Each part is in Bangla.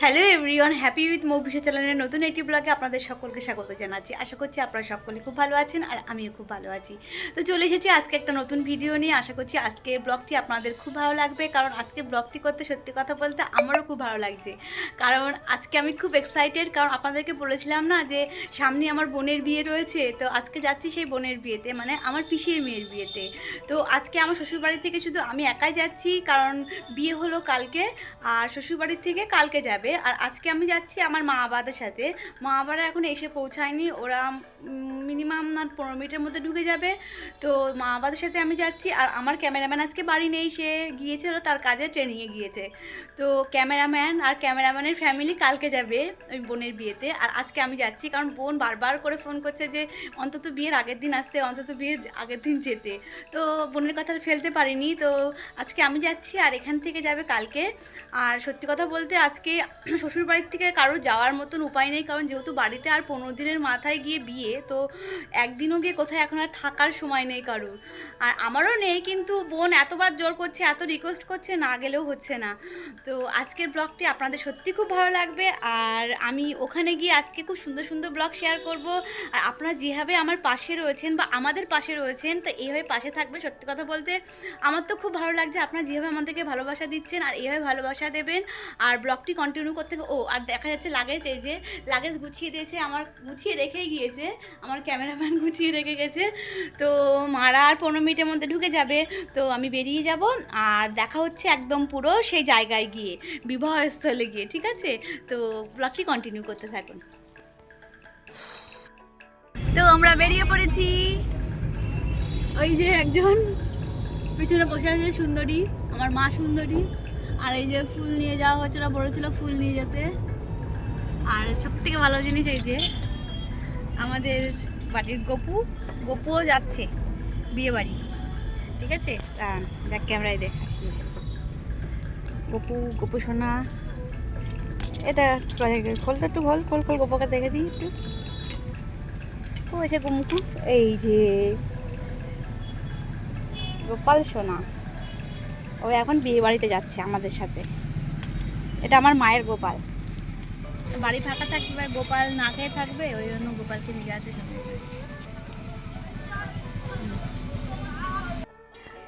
Hello everyone happy with movie চ্যানেলের নতুন একটি ব্লগে আপনাদের সকলকে স্বাগত জানাচ্ছি। আশা করছি আপনারা সকলে খুব ভালো আছেন আর আমিও খুব ভালো আছি। তো চলে এসেছি আজকে একটা নতুন ভিডিও নিয়ে। আশা করছি আজকে ব্লগটি আপনাদের খুব ভালো লাগবে। কারণ আজকে ব্লগটি করতে সত্যি কথা বলতে আমারও খুব ভালো লাগছে। কারণ আজকে আমি খুব এক্সাইটেড কারণ আপনাদেরকে বলেছিলাম না যে সামনে আমার বোনের বিয়ে রয়েছে। তো আজকে যাচ্ছি সেই বোনের বিয়েতে মানে আমার পিসির মেয়ের বিয়েতে। তো আজকে আমার শ্বশুরবাড়ি থেকে শুধু আমি একাই যাচ্ছি, কারণ বিয়ে হলো কালকে, আর শ্বশুরবাড়ির থেকে কালকে যাবে। আর আজকে আমি যাচ্ছি আমার মা বাবাদের সাথে। মা বাবারা এখন এসে পৌঁছায়নি। ওরা মিনিমাম না পনেরো মিনিটের মধ্যে ঢুকে যাবে। তো মা বাবাদের সাথে আমি যাচ্ছি। আর আমার ক্যামেরাম্যান আজকে বাড়ি নেই। সে গিয়েছে হলো তার কাজে ট্রেনিংয়ে গিয়েছে। তো ক্যামেরাম্যান আর ক্যামেরাম্যানের ফ্যামিলি কালকে যাবে ওই বোনের বিয়েতে। আর আজকে আমি যাচ্ছি কারণ বোন বারবার করে ফোন করছে যে, অন্তত বিয়ের আগের দিন আসতে, অন্তত বিয়ের আগের দিন যেতে। তো বোনের কথা ফেলতে পারিনি। তো আজকে আমি যাচ্ছি আর এখান থেকে যাবে কালকে। আর সত্যি কথা বলতে আজকে শ্বশুর বাড়ির থেকে কারোর যাওয়ার মতন উপায় নেই, কারণ যেহেতু বাড়িতে আর পনেরো দিনের মাথায় গিয়ে বিয়ে, তো একদিনও গিয়ে কোথায় এখন আর থাকার সময় নেই কারোর। আর আমারও নেই, কিন্তু বোন এতবার জোর করছে, এত রিকোয়েস্ট করছে, না গেলেও হচ্ছে না। তো আজকের ব্লগটি আপনাদের সত্যি খুব ভালো লাগবে, আর আমি ওখানে গিয়ে আজকে খুব সুন্দর সুন্দর ব্লগ শেয়ার করব। আর আপনারা যেভাবে আমার পাশে রয়েছেন বা আমাদের পাশে রয়েছেন, তো এইভাবে পাশে থাকবে সত্যি কথা বলতে। আমার তো খুব ভালো লাগছে, আপনারা যেভাবে আমাদেরকে ভালোবাসা দিচ্ছেন, আর এইভাবে ভালোবাসা দেবেন। আর ব্লগটি কন্টিনিউ করতে ও, আর দেখা যাচ্ছে লাগেজ এই যে লাগেজ গুছিয়ে দিয়েছে, আমার গুছিয়ে রেখেই গিয়েছে, আমার ক্যামেরাম্যান গুছিয়ে রেখে গেছে। তো মারা আর পনেরো মিনিটের মধ্যে ঢুকে যাবে। তো আমি বেরিয়ে যাব, আর দেখা হচ্ছে একদম পুরো সেই জায়গায় গিয়ে, বিবাহস্থলে গিয়ে, ঠিক আছে? তো ব্লগটি কন্টিনিউ করতে থাকুন। তো আমরা বেরিয়ে পড়েছি। ওই যে একজন, পিছনে বসে আছে সুন্দরী, আমার মা সুন্দরী। আর এই যে ফুল নিয়ে যাওয়া হচ্ছিল বলেছিল ফুল নিয়ে যেতে। আর সব থেকে ভালো জিনিস এই যে, আমাদের বাড়ির গপু, গপুও যাচ্ছে বিয়ে বাড়ি ঠিক আছে? ব্যাক ক্যামেরায় দেখ। গপু গপু সোনা। এটা খোল তো একটু খোল খোল খোল, গপুকে দেখে দিই একটু। ও এসে গুমকু এই যে, গোপাল সোনা। ও এখন বিয়ে বাড়িতে যাচ্ছে আমাদের সাথে। এটা আমার মায়ের গোপাল। বাড়ি ফাঁকা থাকবে গোপাল না খেয়ে থাকবে ওই জন্য গোপালকে নিয়ে যাচ্ছে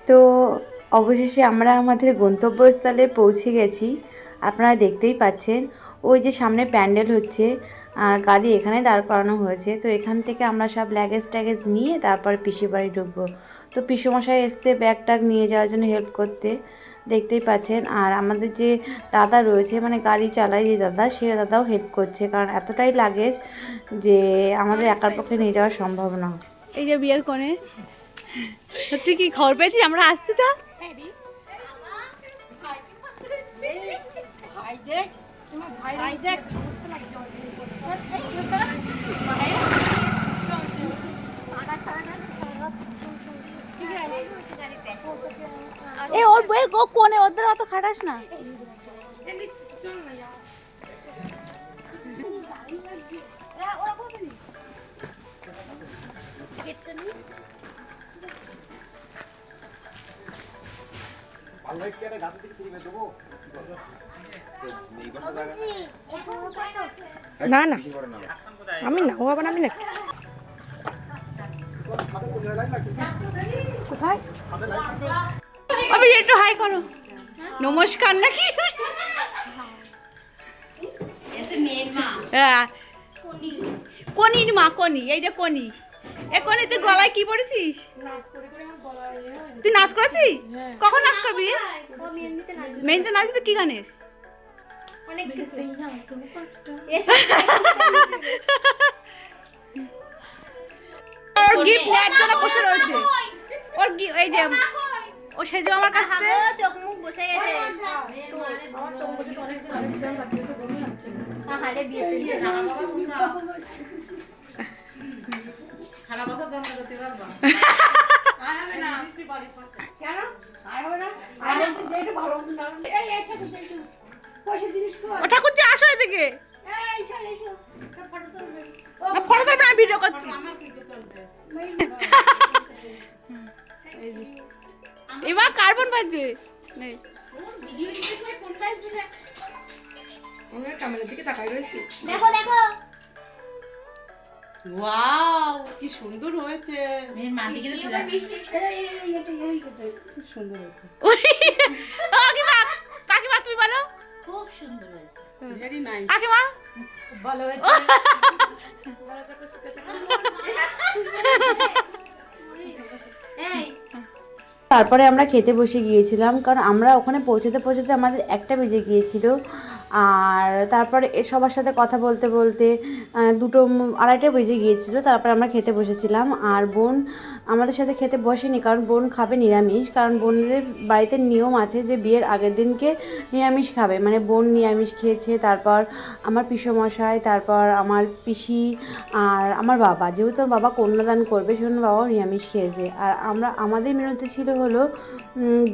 তো অবশেষে আমরা আমাদের গন্তব্যস্থলে পৌঁছে গেছি। আপনারা দেখতেই পাচ্ছেন ওই যে সামনে প্যান্ডেল হচ্ছে আর গাড়ি এখানে দাঁড় করানো হয়েছে। তো এখান থেকে আমরা সব ল্যাগেজ ট্যাগেজ নিয়ে তারপর পিসি বাড়ি ঢুকবো। তো পিসুমশাই এসছে ব্যাগ ট্যাগ নিয়ে যাওয়ার জন্য হেল্প করতে। দেখতেই পাচ্ছেন। আর আমাদের যে দাদা রয়েছে মানে গাড়ি চালায় যে দাদা সে দাদাও হেল্প করছে। কারণ এতটাই লাগেজ যে আমাদের একার পক্ষে নিয়ে যাওয়া সম্ভব না। এই যে বিয়ের কোণে সত্যি কি খবর পেয়েছিস? আমরা আসছি তা। ভাই দেখ ভাই তো এ ওর বই গো কোণে ওদের অত খাটাস না। না না। আমি না ও আবার আমি না কোথায়? আমি একটু হাই করো। নমস্কার নাকি? হ্যাঁ। কনির মা কনি এই যে কনি। এ কনি তুই গলায় কি পড়েছিস তুই নাচ করেছিস? কখন নাচ করবি? মেহেন্দিতে নাচবে কি গানের? ওর গিফট নেওয়ার জন্য বসে রয়েছে। ওর এই যে ও সেজো আমার কাছ থেকে? চোখ মুখ বসে গেছে। আহারে বিয়ে দিয়ে ও ঠাকুর যে আসো এদিকে। ফটো তুলবে। না ভিডিও করছি। এবার কার্বন দেখো দেখো। ওয়াও কি সুন্দর হয়েছে। খুব সুন্দর হয়েছে। কাকিমা কাকিমা তুমি বলো? ভেরি নাইস কাকিমা? ভালো হয়েছে। তারপরে আমরা খেতে বসে গিয়েছিলাম কারণ আমরা ওখানে পৌঁছাতে পৌঁছাতে আমাদের একটা বেজে গিয়েছিল। আর তারপরে সবার সাথে কথা বলতে বলতে দুটো আড়াইটা বেজে গিয়েছিল, তারপরে আমরা খেতে বসেছিলাম। আর বোন আমাদের সাথে খেতে বসেনি, কারণ বোন খাবে নিরামিষ, কারণ বোনদের বাড়িতে নিয়ম আছে যে বিয়ের আগের দিনকে নিরামিষ খাবে। মানে বোন নিরামিষ খেয়েছে, তারপর আমার পিসমশাই, তারপর আমার পিসি আর আমার বাবা। যেহেতু বাবা কন্যাদান করবে, সেজন্য বাবাও নিরামিষ খেয়েছে। আর আমরা, আমাদের মেনুতে ছিল হলো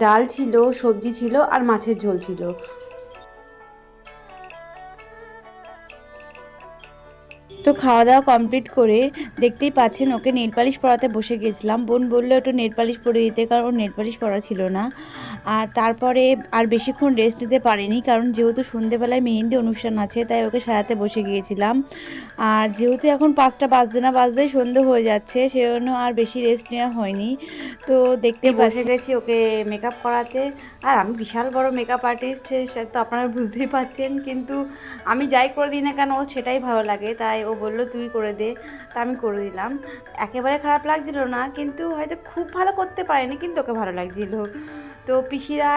ডাল ছিল, সবজি ছিল আর মাছের ঝোল ছিল। তো খাওয়া দাওয়া কমপ্লিট করে দেখতেই পাচ্ছেন ওকে নেল পালিশ পরাতে বসে গেছিলাম। বোন বলল একটু নেল পালিশ পরে দিতে। কারণ ওর নেল পালিশ পরা ছিল না। আর তারপরে আর বেশিক্ষণ রেস্ট নিতে পারিনি কারণ যেহেতু সন্ধেবেলায় মেহেন্দি অনুষ্ঠান আছে তাই ওকে সাজাতে বসে গিয়েছিলাম। আর যেহেতু এখন পাঁচটা বাজতে না বাজতেই সন্ধে হয়ে যাচ্ছে সেজন্য আর বেশি রেস্ট নেওয়া হয়নি। তো দেখতে বসে গেছি ওকে মেকআপ করাতে আর আমি বিশাল বড় মেকআপ আর্টিস্ট সেটা তো আপনারা বুঝতেই পারছেন কিন্তু আমি যাই করে দিই না কেন ওর সেটাই ভালো লাগে। তাই ও বলল, তুই করে দে। তা আমি করে দিলাম। একেবারে খারাপ লাগছিল না, কিন্তু হয়তো খুব ভালো করতে পারিনি, কিন্তু ওকে ভালো লাগছিল। তো পিসিরা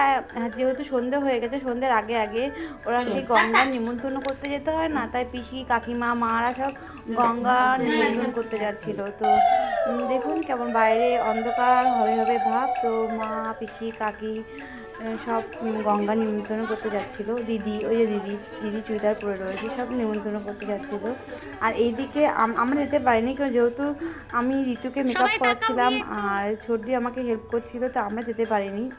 যেহেতু সন্ধে হয়ে গেছে, সন্ধ্যের আগে আগে ওরা সেই গঙ্গা নিমন্ত্রণ করতে যেতে হয় না, তাই পিসি, কাকিমা, মারা সব গঙ্গা নিমন্ত্রণ করতে যাচ্ছিল। তো দেখুন কেমন বাইরে অন্ধকার, হবে হবে ভাব। তো মা, পিসি, কাকি সব গঙ্গা নিমন্ত্রণ করতে যাচ্ছিল। দিদি ওই যে দিদি দিদি চুড়িদার পরে রয়েছে সব নিমন্ত্রণ করতে যাচ্ছিল। আর এইদিকে আম- আমরা যেতে পারিনি কারণ যেহেতু আমি ঋতুকে মেকআপ করাচ্ছিলাম আর ছোটদি আমাকে হেল্প করছিল তো আমরা যেতে পারিনি।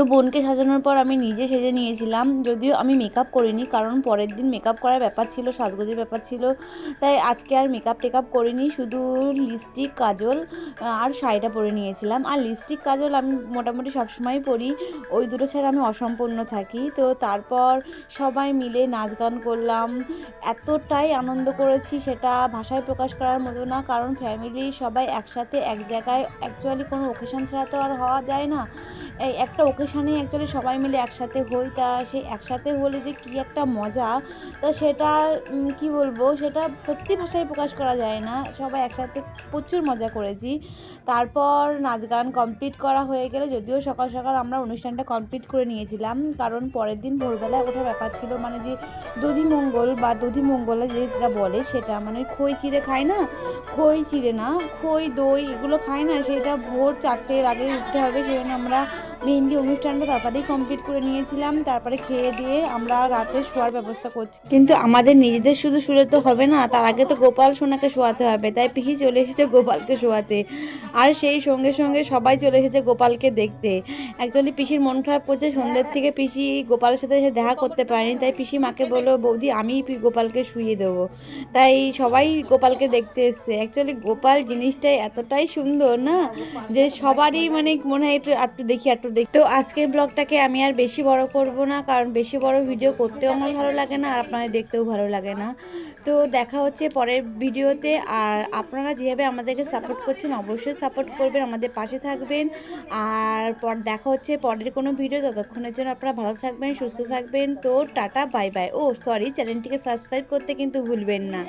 তো বোনকে সাজানোর পর আমি নিজে সেজে নিয়েছিলাম, যদিও আমি মেকআপ করিনি, কারণ পরের দিন মেকআপ করার ব্যাপার ছিল, সাজগোজের ব্যাপার ছিল, তাই আজকে আর মেকআপ টেকআপ করিনি, শুধু লিপস্টিক কাজল আর শাড়িটা পরে নিয়েছিলাম। আর লিপস্টিক কাজল আমি মোটামুটি সবসময় পরি, ওই দুটো ছাড়া আমি অসম্পূর্ণ থাকি। তো তারপর সবাই মিলে নাচ গান করলাম, এতটাই আনন্দ করেছি সেটা ভাষায় প্রকাশ করার মতো না, কারণ ফ্যামিলি সবাই একসাথে এক জায়গায় অ্যাকচুয়ালি কোনো ওকেশন ছাড়া তো আর হওয়া যায় না। এই একটা ওকেশানে অ্যাকচুয়ালি সবাই মিলে একসাথে হই, তা সেই একসাথে হলে যে কী একটা মজা, তা সেটা কি বলব, সেটা সত্যি ভাষায় প্রকাশ করা যায় না। সবাই একসাথে প্রচুর মজা করেছি। তারপর নাচ গান কমপ্লিট করা হয়ে গেলে যদিও সকাল সকাল আমরা অনুষ্ঠানটা কমপ্লিট করে নিয়েছিলাম, কারণ পরের দিন ভোরবেলায় ওঠার ব্যাপার ছিল মানে যে দধি মঙ্গল বা দধি মঙ্গলে যেটা বলে সেটা মানে খই চিড়ে খায় না? খই চিড়ে না, খই, দই এগুলো খায় না, সেটা ভোর চারটের আগে উঠতে হবে, সেজন্য আমরা মেহেন্দি অনুষ্ঠানটা তাড়াতাড়ি কমপ্লিট করে নিয়েছিলাম, তারপরে খেয়ে দিয়ে আমরা রাতে শোয়ার ব্যবস্থা করছি। কিন্তু আমাদের নিজেদের শুধু শুলে তো হবে না, তার আগে তো গোপাল সোনাকে শোয়াতে হবে, তাই পিসি চলে এসেছে গোপালকে শোয়াতে। আর সেই সঙ্গে সঙ্গে সবাই চলে এসেছে গোপালকে দেখতে। অ্যাকচুয়ালি পিসির মন খারাপ করছে, সন্ধ্যের থেকে পিসি গোপালের সাথে এসে দেখা করতে পারেনি, তাই পিসি মাকে বলল, বৌদি, আমি গোপালকে শুয়ে দেবো। তাই সবাই গোপালকে দেখতে এসছে। অ্যাকচুয়ালি গোপাল জিনিসটাই এতটাই সুন্দর না, যে সবারই মানে মনে হয় একটু একটু দেখি, একটু দেখি, তো আজকের ব্লগটাকে আমি আর বেশি বড় করব না, কারণ বেশি বড় ভিডিও করতেও আমার ভালো লাগে না, আর আপনাদের দেখতেও ভালো লাগে না। তো দেখা হচ্ছে পরের ভিডিওতে, আর আপনারা যেভাবে আমাদেরকে সাপোর্ট করছেন, অবশ্যই সাপোর্ট করবেন, আমাদের পাশে থাকবেন। আর পর, দেখা হচ্ছে পরের কোনো ভিডিও, ততক্ষণের জন্য আপনারা ভালো থাকবেন, সুস্থ থাকবেন। তো টাটা, বাই বাই। ও সরি চ্যানেলটিকে সাবস্ক্রাইব করতে কিন্তু ভুলবেন না।